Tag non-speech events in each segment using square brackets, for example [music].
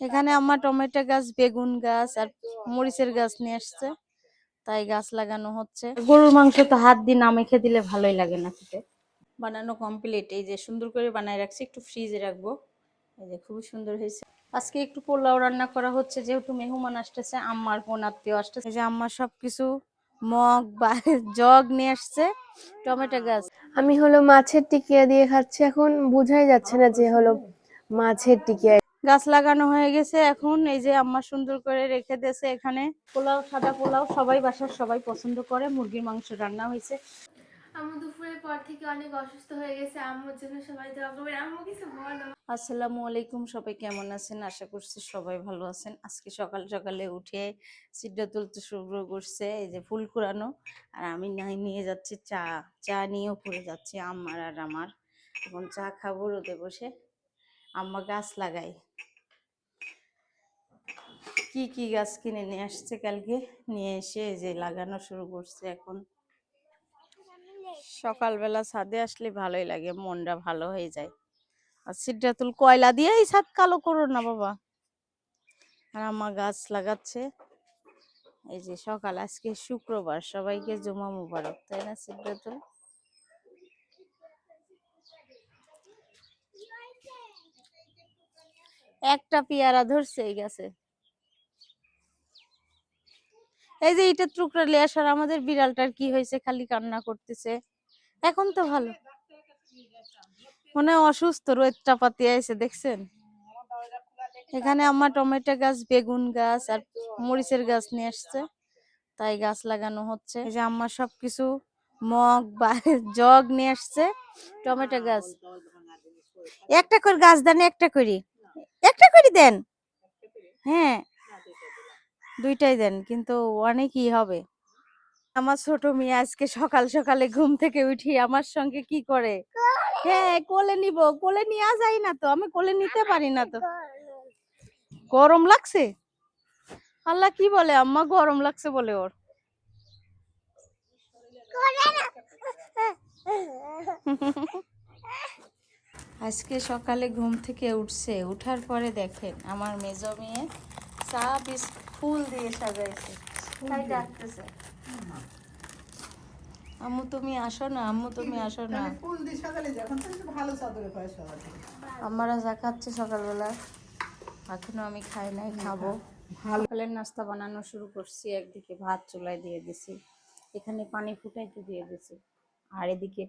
এখানে আমার টমেটো গাছ বেগুন গাছ আর মরিচের গাছ নিয়ে আসছে। তাই গাছ লাগানো হচ্ছে। গরুর মাংস তো হাত দিয়ে না মেখে দিলে ভালোই লাগে না খেতে। বানানো কমপ্লিট এই যে সুন্দর করে বানায় রাখছি একটু ফ্রিজে রাখব। এই যে খুবই সুন্দর হয়েছে। আজকে একটু পোলাও রান্না করা হচ্ছে যেহেতু মেহমান আসতেছে আম্মার কোন আত্মীয় আসতেছে। এই যে আম্মা সবকিছু মগ বা জগ নিয়ে আসছে টমেটো গাছ। আমি হলো মাছের টিকিয়া দিয়ে খাচ্ছি এখন বোঝাই যাচ্ছে না যে হলো মাছের টিকিয়া গাছ লাগানো হয়ে গেছে। এখন এই যে আম্মা সুন্দর করে রেখে দিয়েছে এখানে। পোলাও সাদা পোলাও সবাই বাসার সবাই পছন্দ করে। মুরগির মাংস রান্না হয়েছে। আম্মু দুপুরের পর থেকে অনেক অসুস্থ হয়ে গেছে। আম্মুর জন্য সবাই দোয়া করবেন। আম্মু কিছু বলো। আসসালামু আলাইকুম সবাই কেমন আছেন? আশা করছি সবাই ভালো আছেন। আজকে সকাল সকালে উঠে সিদ্ধ তুলতে শুরু করছে এই যে ফুল কুড়ানো। আর আমি নাই নিয়ে যাচ্ছি চা। চা নিয়েও উপরে যাচ্ছি আমার আর আমার। এখন চা খাব রোদে বসে। আম্মা গাছ লাগাই কি কি গাছ কিনে নিয়ে আসছে কালকে? নিয়ে এসে যে লাগানো শুরু করছে এখন। সকালবেলা ছাদে আসলে ভালোই লাগে, মনটা ভালো হয়ে যায়। আর সিদ্ধাতুল কয়লা দিয়ে এই ছাদ কালো করো না বাবা। আর আমার গাছ লাগাচ্ছে। এই যে সকাল, আজকে শুক্রবার, সবাইকে জমা মুবারক, তাই না সিদ্ধাতুল একটা পেয়ারা ধরছে এই গাছে। এই যে এটা টুকরা নিয়ে আসার আমাদের বিড়ালটার কি হয়েছে? খালি কান্না করতেছে। এখন তো ভালো। মনে অসুস্থ, রোদটা পাতি আছে দেখছেন? এখানে আমার টমেটো গাছ, বেগুন গাছ আর মরিচের গাছ নিয়ে আসছে। তাই গাছ লাগানো হচ্ছে। এই যে আমার সবকিছু মগ বা [laughs] জগ নিয়ে আসছে, টমেটো গাছ। একটা করে গাছ দেন, একটা করি। একটা করে দেন। হ্যাঁ। দুইটাই দেন, কিন্তু অনেকই হবে। আমার ছোট মেয়ে আজকে সকাল সকালে ঘুম থেকে উঠি, আমার সঙ্গে কি করে? হ্যাঁ কোলে নিব, কোলে নিয়ে যাই না তো, আমি কোলে নিতে পারি না তো। গরম লাগছে? আল্লাহ কি বলে? আম্মা গরম লাগছে বলে ওর। আজকে সকালে ঘুম থেকে উঠছে, উঠার পরে দেখেন, আমার মেজ মেয়ে চা বিস ফুল দিয়ে সাজাইছে। তাই ডাকতেছে। আম্মু তুমি আসো না আম্মু তুমি আসো না। ফুল দিয়ে সকালে যখন তো একটু ভালো চাদরে পায় সবার আমারা যা খাচ্ছে সকালবেলা এখনও আমি খাই নাই খাব। সকালের নাস্তা বানানো শুরু করছি একদিকে ভাত চুলায় দিয়ে দিছি এখানে পানি ফুটাইতে দিয়ে দিছি। আর এদিকে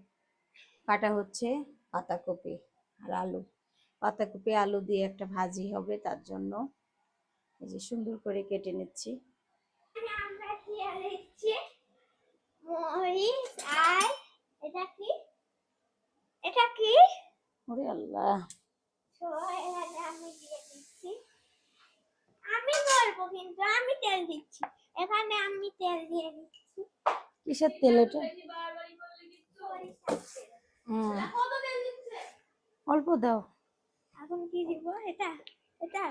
কাটা হচ্ছে পাতাকপি আর আলু। পাতাকপি আলু দিয়ে একটা ভাজি হবে তার জন্য এই যে সুন্দর করে কেটে নিচ্ছি। আমরা দিচ্ছি মরিচ আর এটা কি? এটা কি? ওরে আল্লাহ। এখানে আমি দিয়ে দিচ্ছি। আমি বলব কিন্তু আমি তেল দিচ্ছি। এখানে আমি তেল দিয়ে দিচ্ছি। কিসের তেল এটা? দিচ্ছে? অল্প দাও। এখন কি দিব? এটা এটা।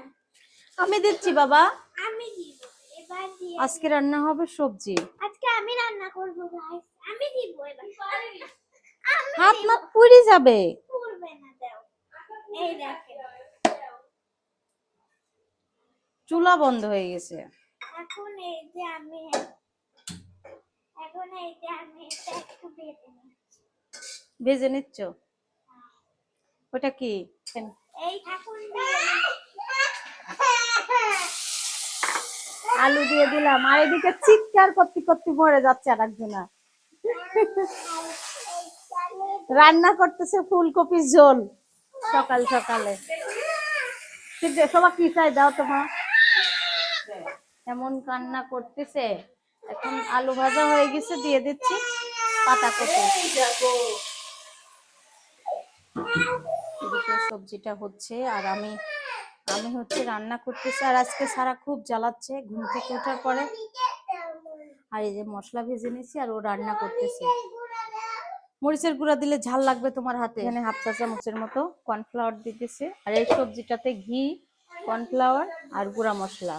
আমি দিচ্ছি বাবা। আমি দিব এবার দিয়ে আজকে রান্না হবে সবজি। আজকে আমি রান্না করব গাইস আমি দিব এবার। হাত না পুড়ে যাবে। করবে না দাও। এই দেখেন। চুলা বন্ধ হয়ে গেছে। এখন এই যে আমি এখন এই যে আমি এটা একটু বেটে নিচ্ছি। ভেজে নিচ্ছ? ওটা কি? এই এখন দিয়ে আলু দিয়ে দিলাম। আর এদিকে চিৎকার করতে করতে মরে যাচ্ছে আর একজনা রান্না করতেছে ফুলকপির ঝোল সকাল সকালে। সবাই কি চাই? দাও তোমার এমন কান্না করতেছে। এখন আলু ভাজা হয়ে গেছে, দিয়ে দিচ্ছি পাতা কপি। সবজিটা হচ্ছে, আর আমি আমি হচ্ছে রান্না করতেছি আর আজকে সারা খুব জ্বালাচ্ছে ঘুম থেকে ওঠার পরে। আর এই যে মশলা ভেজে নিয়েছি আর ও রান্না করতেছে। মরিচের গুঁড়া দিলে ঝাল লাগবে তোমার হাতে। এখানে হাফ চা চামচের মতো কর্নফ্লাওয়ার দিতেছে। আর এই সবজিটাতে ঘি, কর্নফ্লাওয়ার আর গুঁড়া মশলা।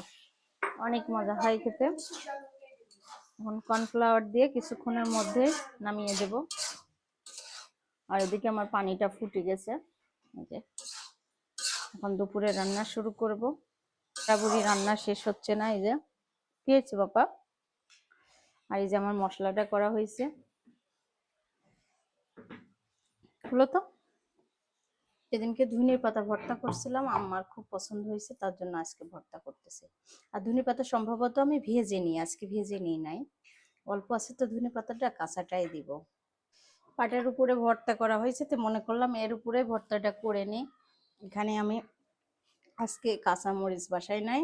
অনেক মজা হয় খেতে। এখন কর্নফ্লাওয়ার দিয়ে কিছুক্ষণের মধ্যে নামিয়ে দেব। আর এদিকে আমার পানিটা ফুটে গেছে। এখন দুপুরে রান্না শুরু করব। বুড়ি রান্না শেষ হচ্ছে না, এই যে। কি হয়েছে বাবা? আর এই যে আমার মশলাটা করা হয়েছে। হলো তো। সেদিনকে ধনির পাতা ভর্তা করছিলাম আমার খুব পছন্দ হয়েছে, তার জন্য আজকে ভর্তা করতেছি। আর ধনে পাতা সম্ভবত আমি ভেজে নিই, আজকে ভেজে নিই নাই। অল্প আছে তো ধনে পাতাটা, কাঁচাটাই দিব। পাটের উপরে ভর্তা করা হয়েছে, তো মনে করলাম এর উপরে ভর্তাটা করে নিই। এখানে আমি আজকে কাঁচা মরিচ বাসায় নাই,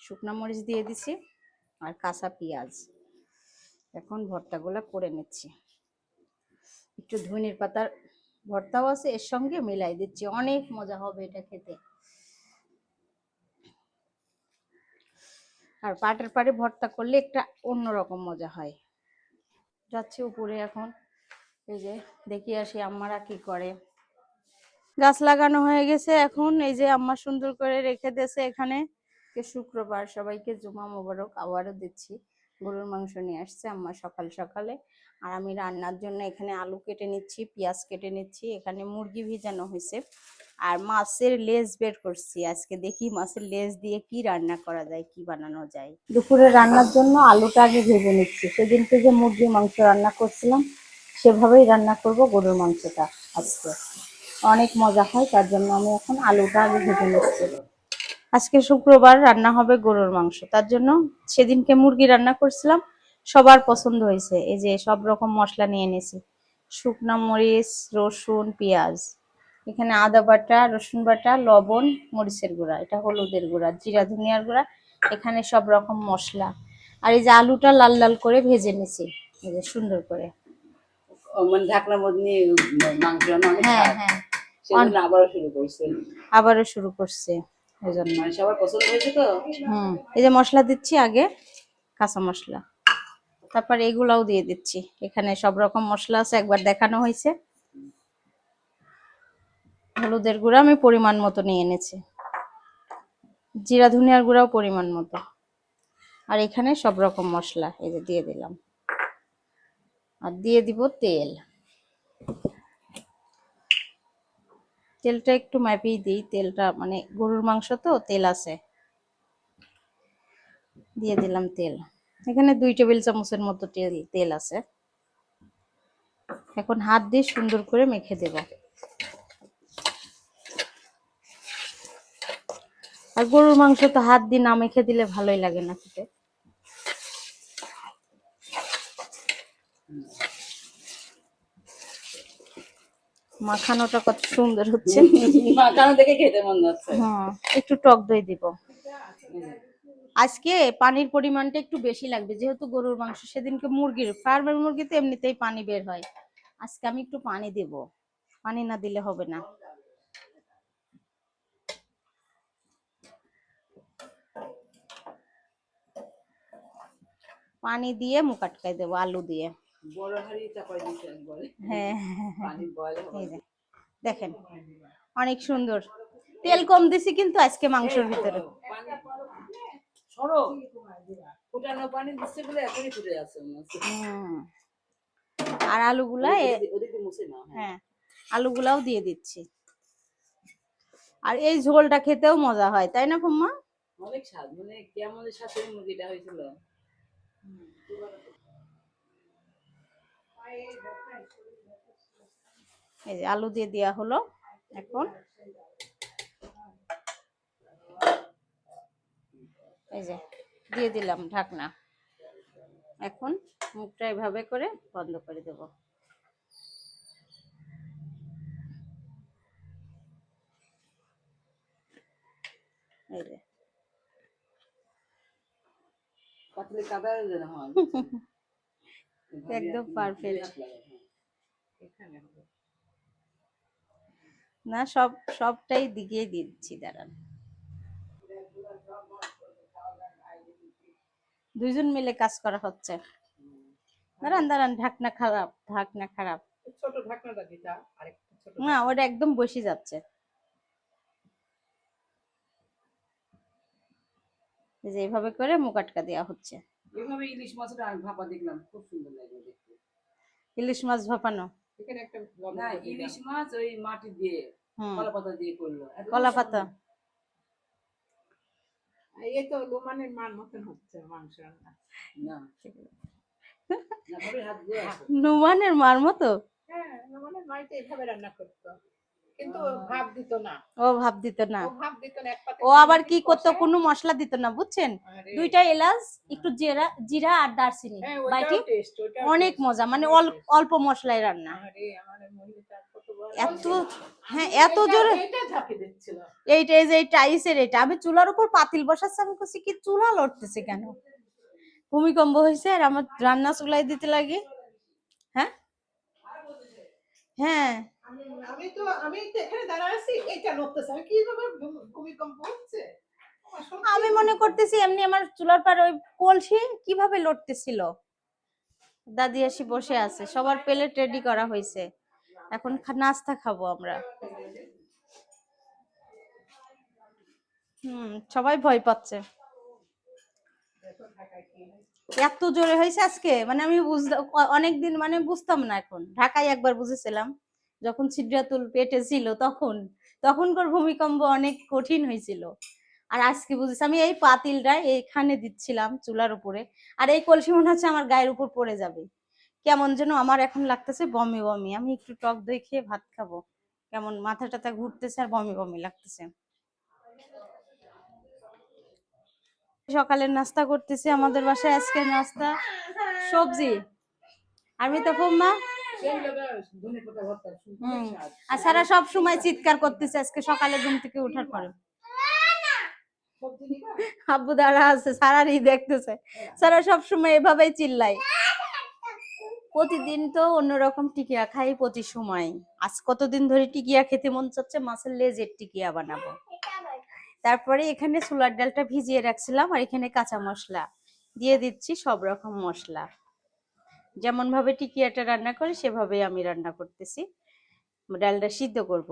শুকনা মরিচ দিয়ে দিছি আর কাঁচা পেঁয়াজ। এখন ভর্তাগুলো করে নিচ্ছি। একটু ধনির পাতার ভর্তাও আছে, এর সঙ্গে মিলাই দিচ্ছি, অনেক মজা হবে এটা খেতে। আর পাটের পাড়ে ভর্তা করলে একটা অন্যরকম মজা হয়। যাচ্ছি উপরে এখন, এই যে দেখি আসি আম্মারা কি করে। গাছ লাগানো হয়ে গেছে। এখন এই যে আম্মা সুন্দর করে রেখে দিয়েছে এখানে। শুক্রবার সবাইকে জুমা মোবারক আবারও দিচ্ছি। গরুর মাংস নিয়ে আসছে আম্মা সকাল সকালে। আর আমি রান্নার জন্য এখানে আলু কেটে নিচ্ছি পেঁয়াজ কেটে নিচ্ছি। এখানে মুরগি ভিজানো হয়েছে। আর মাছের লেজ বের করছি আজকে। দেখি মাছের লেজ দিয়ে কি রান্না করা যায় কি বানানো যায়। দুপুরে রান্নার জন্য আলুটা আগে ভেজে নিচ্ছি। সেদিনকে যে মুরগির মাংস রান্না করছিলাম সেভাবেই রান্না করব গরুর মাংসটা আজকে। অনেক মজা হয় তার জন্য আমি এখন আলুটা আগে ভেজে নিচ্ছি। আজকে শুক্রবার রান্না হবে গরুর মাংস তার জন্য সেদিনকে মুরগি রান্না করছিলাম সবার পছন্দ হয়েছে এই যে সব রকম মশলা নিয়ে এনেছি। শুকনা মরিচ রসুন পেঁয়াজ এখানে আদা বাটা রসুন বাটা লবণ মরিচের গুঁড়া এটা হলুদের গুঁড়া জিরা ধনিয়ার গুঁড়া এখানে সব রকম মশলা। আর এই যে আলুটা লাল লাল করে ভেজে নিছি এই যে সুন্দর করে। মানে ঢাকনার মধ্যে মাংস হ্যাঁ হ্যাঁ। সেজন্য আবারও শুরু করছে। আবারও শুরু করছে এই জন্য মানে সবার পছন্দ হয়েছে তো? হুম এই যে মশলা দিচ্ছি আগে কাঁচা মশলা। তারপর এগুলাও দিয়ে দিচ্ছি। এখানে সব রকম মশলা আছে একবার দেখানো হয়েছে। হলুদের গুঁড়া আমি পরিমাণ মতো নিয়ে এনেছি। জিরা ধনিয়ার গুঁড়াও পরিমাণ মতো। আর এখানে সব রকম মশলা এই যে দিয়ে দিলাম। আর দিয়ে দিব তেল। তেলটা একটু মাপিয়ে দিই, তেলটা মানে গরুর মাংস তো, তেল আছে। দিয়ে দিলাম তেল। এখানে দুই টেবিল চামচের মতো তেল তেল আছে। এখন হাত দিয়ে সুন্দর করে মেখে দেব। আর গরুর মাংস তো হাত দিয়ে না মেখে দিলে ভালোই লাগে না খেতে। মাখানোটা কত সুন্দর হচ্ছে। [laughs] মাখানো দেখে খেতে মন যাচ্ছে। হ্যাঁ একটু টক দই দিব। আজকে পানির পরিমাণটা একটু বেশি লাগবে যেহেতু গরুর মাংস সেদিনকে মুরগির ফার্মের মুরগিতে এমনিতেই পানি বের হয়। আজকে আমি একটু পানি দেব। পানি না দিলে হবে না। পানি দিয়ে মুখ আটকাই দেবো আলু দিয়ে। বড় হাড়ি চাপাই দিচ্ছে একবারে হ্যাঁ। পানি বয়ল দেখেন অনেক সুন্দর। তেল কম দিছি কিন্তু আজকে মাংসের ভিতরে। সরো। ফুটানো পানি দিচ্ছে বলে এখনই ফুটে যাচ্ছে হচ্ছে হুম। আর আলুগুলা হ্যাঁ। হ্যাঁ আলুগুলাও দিয়ে দিচ্ছি। আর এই ঝোলটা খেতেও মজা হয় তাই না ফুম্মা? অনেক স্বাদ মানে কেমন সাথে মুরগিটা হয়েছিল। এই যে আলু দিয়ে দেওয়া হলো এখন। এই যে দিয়ে দিলাম ঢাকনা। এখন মুখটা এভাবে করে বন্ধ করে দেব। এই যে। পাতলে কাদা হয়। [laughs] একদম পারফেক্ট না সব সবটাই দিকেই দিচ্ছি দাঁড়ান। দুইজন মিলে কাজ করা হচ্ছে। দাঁড়ান দাঁড়ান ঢাকনা খারাপ ঢাকনা খারাপ। ছোট ঢাকনাটা দিতা আরেকটা ছোট না ওটা একদম বসে যাচ্ছে। যে এইভাবে করে মুখ আটকা দেওয়া হচ্ছে। এভাবে ইলিশ মাছটা আমি ভাপা দেখলাম খুব সুন্দর লাগল দেখতে। ইলিশ মাছ ভাপানো? এখানে একটা না ইলিশ মাছ ওই মাটি দিয়ে কলা পাতা দিয়ে করল। কলা পাতা? এই তো লোমানের মান মতন হচ্ছে মাংস রান্না। না। না ভাবে হাত দিয়ে আছে নুমানের মার মতো? হ্যাঁ লোমানের মাইতে এইভাবে রান্না করতো কিন্তু ভাব দিত না। ও ভাব দিত না। ও ভাব দিত না ও আবার কি করতো? কোনো মশলা দিত না বুঝছেন? দুইটা এলাচ একটু জিরা জিরা আর দারচিনি। হ্যাঁ, বাইটি অনেক মজা মানে অল্প মশলায় রান্না। এত হ্যাঁ এত জোরে এইটা এই যে এই টাইসের এটা। আমি চুলার উপর পাতিল বসাচ্ছি আমি করছি কি চুলা লড়তেছে কেন? ভূমিকম্প হয়েছে আর আমার রান্না চুলাই দিতে লাগে। হ্যাঁ? হ্যাঁ। আমি- তো আমি তো এখানে দাঁড়ায় আছি এটা নড়তেছে আমি কীভাবে ভূমি- ভূমিকম্প হচ্ছে? আমি মনে করতেছি এমনি আমার চুলার পার ওই কলসি কীভাবে লড়তেছিল দাদি আসি বসে আছে সবার প্লেট রেডি করা হয়েছে। এখন নাস্তা খাব আমরা। হুম সবাই ভয় পাচ্ছে। এত জোরে হয়েছে আজকে? মানে আমি বুঝতে অনেকদিন মানে বুঝতাম না এখন। ঢাকায় একবার বুঝেছিলাম। যখন ছিদ্রাতুল পেটে ছিল তখন, তখনকার ভূমিকম্প অনেক কঠিন হয়েছিল। আর আজকে বুঝেছি, আমি এই পাতিলটা এইখানে দিচ্ছিলাম চুলার উপরে, আর এই কলসি মনে হচ্ছে আমার গায়ের উপর পড়ে যাবে। কেমন যেন আমার এখন লাগতেছে বমি বমি। আমি একটু টক দই খেয়ে ভাত খাব। কেমন মাথা টাথা ঘুরতেছে আর বমি বমি লাগতেছে। সকালের নাস্তা করতেছি আমাদের বাসায়, আজকের নাস্তা সবজি। আমি তো মা আর সারা সব সময় চিৎকার করতেছে আজকে সকালে ঘুম থেকে ওঠার পরে? আব্বু দাঁড়া আছে সারারই দেখতেছে। সারা সব সময় এভাবেই চিল্লাই প্রতিদিন তো অন্যরকম টিকিয়া খাই প্রতি সময়। আজ কতদিন ধরে টিকিয়া খেতে মন চাচ্ছে মাছের লেজের টিকিয়া বানাবো। তারপরে এখানে ছোলার ডালটা ভিজিয়ে রাখছিলাম আর এখানে কাঁচা মশলা। দিয়ে দিচ্ছি সব রকম মশলা। যেমন ভাবে টিকিয়াটা রান্না করে সেভাবে আমি রান্না করতেছি। ডালটা সিদ্ধ করব।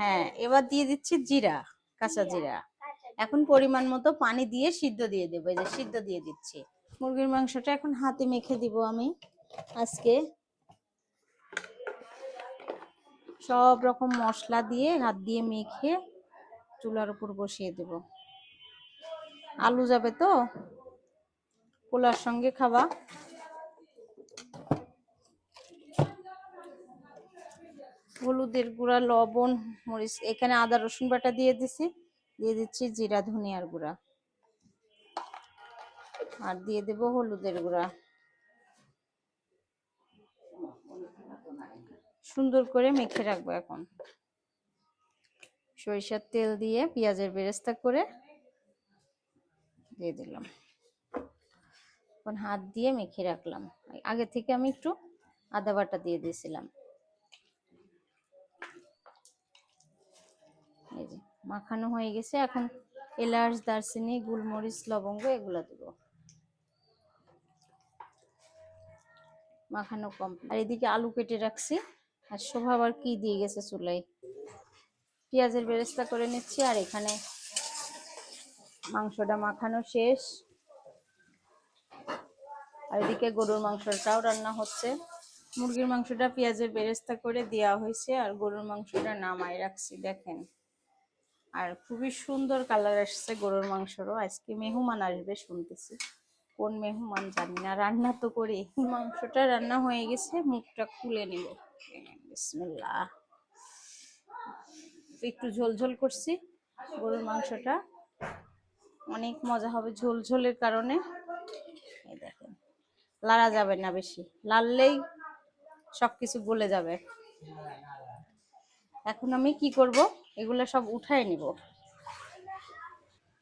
হ্যাঁ এবার দিয়ে দিচ্ছি জিরা। কাঁচা জিরা। এখন পরিমাণ মতো পানি দিয়ে সিদ্ধ দিয়ে দেবো এই যে সিদ্ধ দিয়ে দিচ্ছি। মুরগির মাংসটা এখন হাতে মেখে দিব আমি আজকে। সব রকম মশলা দিয়ে হাত দিয়ে মেখে চুলার উপর বসিয়ে দেব। আলু যাবে তো? পোলার সঙ্গে খাবা। হলুদের গুঁড়া, লবণ, মরিচ, এখানে আদা, রসুন বাটা দিয়ে দিছি। দিয়ে দিচ্ছি জিরা, ধনিয়ার গুঁড়া। আর দিয়ে দেব হলুদের গুঁড়া। সুন্দর করে মেখে রাখব এখন। সরিষার তেল দিয়ে পেঁয়াজের বেরেস্তা করে দিয়ে দিলাম। এখন হাত দিয়ে মেখে রাখলাম। আগে থেকে আমি একটু আদা বাটা দিয়ে দিয়েছিলাম। এই যে, মাখানো হয়ে গেছে। এখন এলাচ, দারচিনি, গোলমরিচ, লবঙ্গ এগুলো দেব। মাখানো কম আর এদিকে আলু কেটে রাখছি। আর শোভা আবার কি দিয়ে গেছে চুলাই পেঁয়াজের বেরেস্তা করে নিচ্ছি। আর এখানে মাংসটা মাখানো শেষ। আর এদিকে গরুর মাংসটাও রান্না হচ্ছে। মুরগির মাংসটা পেঁয়াজের বেরেস্তা করে দেওয়া হয়েছে আর গরুর মাংসটা নামাই রাখছি, দেখেন। আর খুবই সুন্দর কালার আসছে গরুর মাংসরও। আজকে মেহমান আসবে শুনতেছি। কোন মেহমান জানি না, রান্না তো করি। মাংসটা রান্না হয়ে গেছে, মুখটা খুলে নিব। বিসমিল্লাহ। একটু ঝোল ঝোল করছি গরুর মাংসটা। অনেক মজা হবে ঝোল ঝোলের কারণে। এই দেখেন। লাড়া যাবে না বেশি। লাললেই সবকিছু গলে যাবে। এখন আমি কি করব? এগুলো সব উঠায় নিব।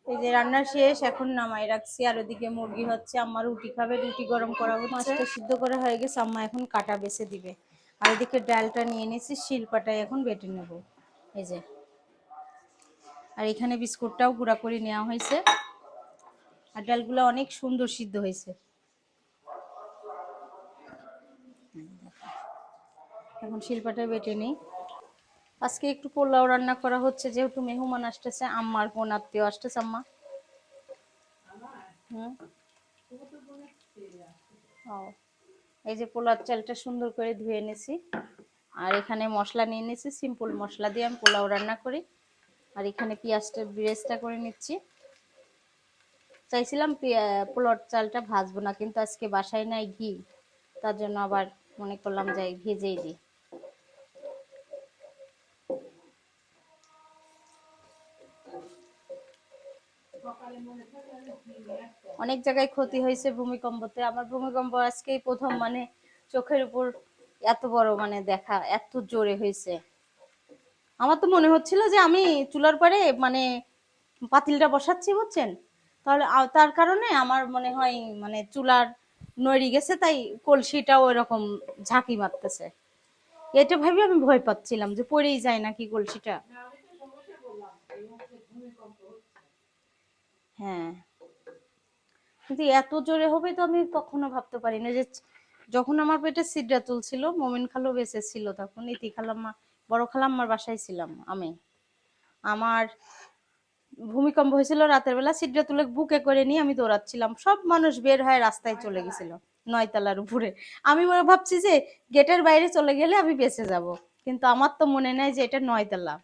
এই যে রান্না শেষ, এখন নামাই রাখছি। আর ওদিকে মুরগি হচ্ছে, আম্মা রুটি খাবে, রুটি গরম করা মাছটা সিদ্ধ করা হয়ে গেছে, আম্মা এখন কাটা বেছে দিবে। আর এদিকে ডালটা নিয়ে নিয়েছি শিলপাটায় এখন বেটে নেব। এই যে। আর এখানে বিস্কুটটাও গুঁড়া করে নেওয়া হয়েছে। আর ডালগুলো অনেক সুন্দর সিদ্ধ হয়েছে। এখন শিলপাটায় বেটে নেই। আজকে একটু পোলাও রান্না করা হচ্ছে, যেহেতু মেহমান আসতেছে, আম্মার কোন আত্মীয় আসতেছে, আম্মা। হুম। ও, এই যে পোলার চালটা সুন্দর করে ধুয়ে এনেছি আর এখানে মশলা নিয়ে নিয়েছি সিম্পল মশলা দিয়ে আমি পোলাও রান্না করি। আর এখানে পেঁয়াজটা, ব্রেস্তা করে নিচ্ছি। চাইছিলাম পোলার চালটা ভাজবো না, কিন্তু আজকে বাসায় নাই ঘি। তার জন্য আবার মনে করলাম যাই ভেজেই দিই। অনেক জায়গায় ক্ষতি হয়েছে ভূমিকম্পতে। আমার ভূমিকম্প আজকেই প্রথম মানে চোখের উপর এত বড় মানে দেখা, এত জোরে হয়েছে। আমার তো মনে হচ্ছিল যে আমি চুলার পরে মানে পাতিলটা বসাচ্ছি, বুঝছেন? তাহলে তার কারণে আমার মনে হয় মানে চুলার নড়ি গেছে, তাই কলসিটাও এরকম ঝাঁকি মারতেছে। এটা ভেবে আমি ভয় পাচ্ছিলাম যে পড়েই যায় নাকি কলসিটা। হ্যাঁ। কিন্তু এত জোরে হবে তো আমি কখনো ভাবতে পারি না যে যখন আমার পেটে সিডরা তুলছিল, মোমিন খালো বেঁচে ছিল তখন, ইতি খালাম্মা, বড় খালাম্মার বাসায় ছিলাম আমি। আমার ভূমিকম্প হয়েছিল রাতের বেলা, সিডরা তুলে বুকে করে নিয়ে আমি দৌড়াচ্ছিলাম। সব মানুষ বের হয়ে রাস্তায় চলে গেছিল, নয়তলার উপরে। আমি মনে ভাবছি যে গেটের বাইরে চলে গেলে আমি বেঁচে যাব, কিন্তু আমার তো মনে নাই যে এটা নয়তলা।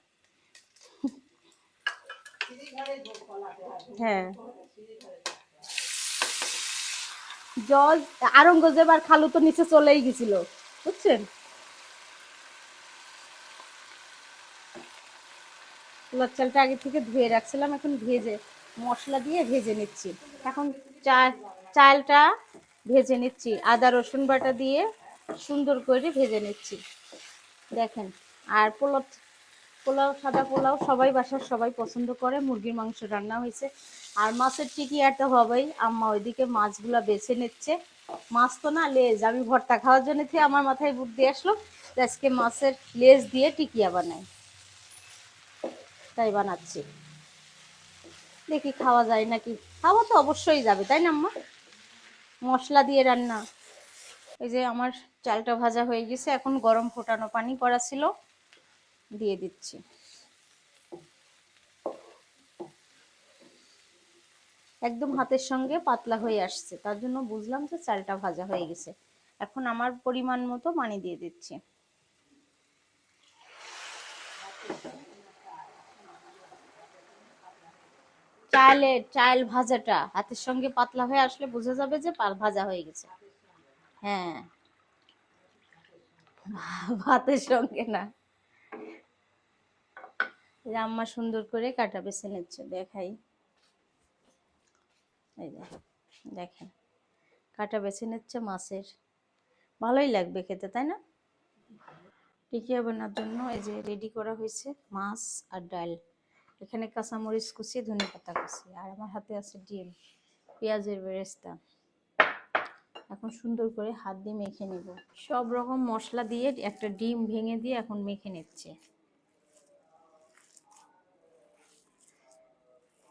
হ্যাঁ। জল আরঙ্গজেব আর খালু তো নিচে চলেই গেছিল, বুঝছেন? পোলার চালটা আগে থেকে ধুয়ে রাখছিলাম, এখন ভেজে, মশলা দিয়ে ভেজে নিচ্ছি। এখন চাল, চালটা ভেজে নিচ্ছি, আদা, রসুন বাটা দিয়ে সুন্দর করে ভেজে নিচ্ছি। দেখেন, আর পোলাও পোলাও, সাদা পোলাও সবাই বাসার সবাই পছন্দ করে, মুরগির মাংস রান্না হয়েছে। আর মাছের টিকি একটা হবেই আম্মা ওইদিকে মাছগুলা বেছে নিচ্ছে। মাছ তো না লেজ, আমি ভর্তা খাওয়ার জন্য থেকে আমার মাথায় বুদ্ধি আসলো আজকে মাছের লেজ দিয়ে টিকিয়া বানাই। তাই বানাচ্ছি। দেখি খাওয়া যায় নাকি? খাওয়া তো অবশ্যই যাবে, তাই না আম্মা? মশলা দিয়ে রান্না। এই যে আমার চালটা ভাজা হয়ে গেছে, এখন গরম ফোটানো পানি করা ছিল। দিয়ে দিচ্ছি। একদম হাতের সঙ্গে পাতলা হয়ে আসছে, তার জন্য বুঝলাম যে চালটা ভাজা হয়ে গেছে। এখন আমার পরিমাণ মতো পানি দিয়ে দিচ্ছি। চালের চাল ভাজাটা হাতের সঙ্গে পাতলা হয়ে আসলে বোঝা যাবে যে ভাজা হয়ে গেছে। হ্যাঁ ভাতের সঙ্গে না। আম্মা সুন্দর করে কাটা বেছে নিচ্ছে, দেখাই। এই দেখেন, কাটা বেছে নিচ্ছে মাছের। ভালোই লাগবে খেতে, তাই না? টিকিয়া বানার জন্য এই যে রেডি করা হয়েছে মাছ আর ডাল। এখানে কাঁচামরিচ কুচি, ধনে পাতা কুচি, আর আমার হাতে আছে ডিম, পেঁয়াজের বেরেস্তা। এখন সুন্দর করে হাত দিয়ে মেখে নেব। সব রকম মশলা দিয়ে একটা ডিম ভেঙে দিয়ে এখন মেখে নিচ্ছে।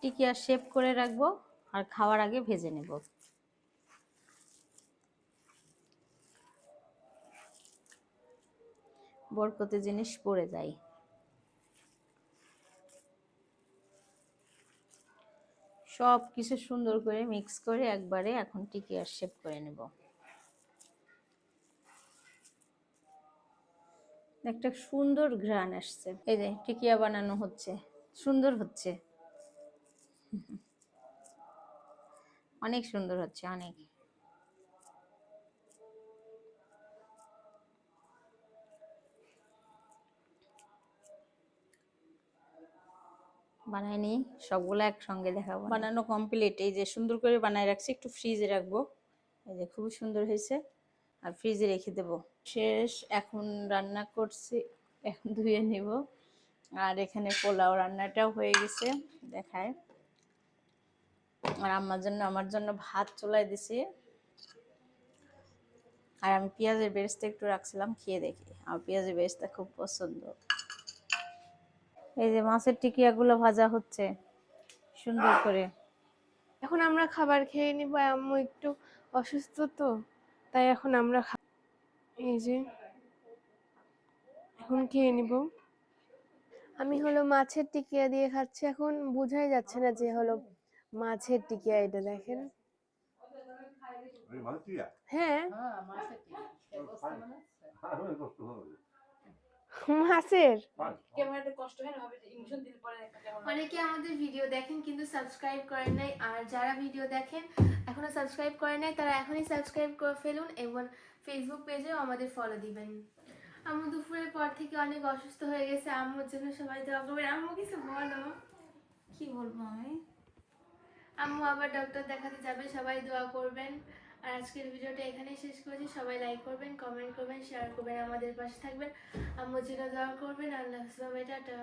টিকিয়া শেপ করে রাখব আর খাওয়ার আগে ভেজে নেব। বরকতে জিনিস পড়ে যায়। সব কিছু সুন্দর করে মিক্স করে একবারে এখন টিকিয়ার শেপ করে নেব। একটা সুন্দর ঘ্রাণ আসছে। এই যে, টিকিয়া বানানো হচ্ছে। সুন্দর হচ্ছে। [laughs] অনেক সুন্দর হচ্ছে, অনেক। বানায় নি, সবগুলো একসঙ্গে দেখাবো বানানো কমপ্লিট এই যে সুন্দর করে বানায় রাখছি, একটু ফ্রিজে রাখব। এই যে খুবই সুন্দর হয়েছে, আর ফ্রিজে রেখে দেবো। শেষ, এখন রান্না করছি, এখন ধুয়ে নিব। আর এখানে পোলাও রান্নাটাও হয়ে গেছে, দেখায়। আর আমার জন্য আমার জন্য ভাত চুলাই দিছি। আর আমি পেঁয়াজের বেরেস্তা একটু রাখছিলাম, খেয়ে দেখি। আমার পেঁয়াজের বেরেস্তা খুব পছন্দ। এই যে মাছের টিকিয়াগুলো ভাজা হচ্ছে, সুন্দর করে। এখন আমরা খাবার খেয়ে নিব, আম্মু একটু অসুস্থ তো, তাই এখন আমরা এই যে, এখন খেয়ে নিব। আমি হলো মাছের টিকিয়া দিয়ে খাচ্ছি, এখন বোঝাই যাচ্ছে না যে হলো মাছের টিকিয়া এটা দেখেন। হ্যাঁ। মাছের? অনেকে আমাদের ভিডিও দেখেন কিন্তু সাবস্ক্রাইব করেন নাই। আর যারা ভিডিও দেখেন এখনও সাবস্ক্রাইব করেন নাই তারা এখনই সাবস্ক্রাইব করে ফেলুন এবং ফেসবুক পেজেও আমাদের ফলো দিবেন। আম্মু দুপুরের পর থেকে অনেক অসুস্থ হয়ে গেছে। আম্মুর জন্য সবাই দোয়া করবেন। আম্মু কিছু বলো। কি বলব আমি? আম্মু আবার ডক্টর দেখাতে যাবে সবাই দোয়া করবেন। আর আজকের ভিডিওটা এখানেই শেষ করছি। সবাই লাইক করবেন কমেন্ট করবেন শেয়ার করবেন আমাদের পাশে থাকবেন। আম্মুর জন্য দোয়া করবেন। আল্লাহ হাফিজ, টাটা।